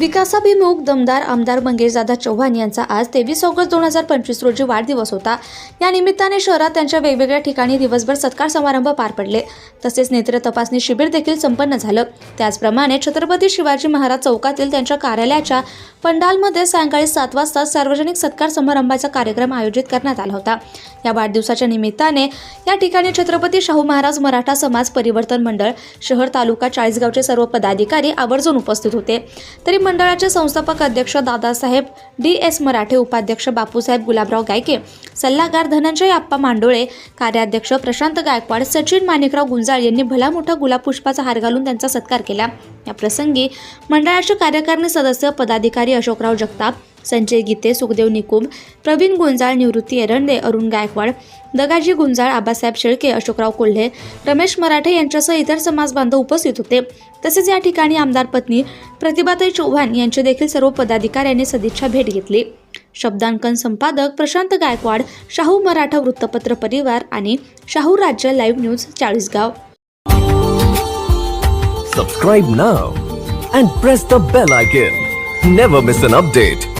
विकासाभिमुख दमदार आमदार मंगेशदादा चव्हाण यांचा आज तेवीस ऑगस्ट दोन हजार पंचवीस रोजी वाढदिवस होता. या निमित्ताने शहरात त्यांच्या वेगवेगळ्या ठिकाणी दिवसभर सत्कार समारंभ पार पडले. तसेच नेत्र तपासणी शिबिर देखील संपन्न झालं. त्याचप्रमाणे छत्रपती शिवाजी महाराज चौकातील त्यांच्या कार्यालयाच्या पंडालमध्ये सायंकाळी सात वाजता सार्वजनिक सत्कार समारंभाचा कार्यक्रम आयोजित करण्यात आला होता. या वाढदिवसाच्या निमित्ताने या ठिकाणी छत्रपती शाहू महाराज मराठा समाज परिवर्तन मंडळ शहर तालुका चाळीसगावचे सर्व पदाधिकारी आवर्जून उपस्थित होते. तरी मंडळाचे संस्थापक अध्यक्ष दादासाहेब डी एस मराठे उपाध्यक्ष बापूसाहेब गुलाबराव गायके सल्लागार धनंजय आप्पा मांडोळे कार्याध्यक्ष प्रशांत गायकवाड सचिन माणिकराव गुंजाळ यांनी भला मोठा गुलाब पुष्पाचा हार घालून त्यांचा सत्कार केला. या प्रसंगी मंडळाचे कार्यकारिणी सदस्य पदाधिकारी अशोकराव जगताप संजय गीते सुखदेव निकुम प्रवीण गुंजाळ निवृत्ती एरंडे अरुण गायकवाड दगाजी गुंजाळ आबासाहेब शेळके अशोकराव कोल्हे रमेश मराठे यांच्यासह इतर समाज बांधव उपस्थित होते. तसेच या ठिकाणी आमदार पत्नी प्रतिभाताई चव्हाण यांचे देखील सर्व पदाधिकाऱ्यांनी सदिच्छा भेट घेतली. शब्दांकन संपादक प्रशांत गायकवाड शाहू मराठा वृत्तपत्र परिवार आणि Shahu Rajya live news Chalisgaon. Subscribe now and press the bell icon never miss an update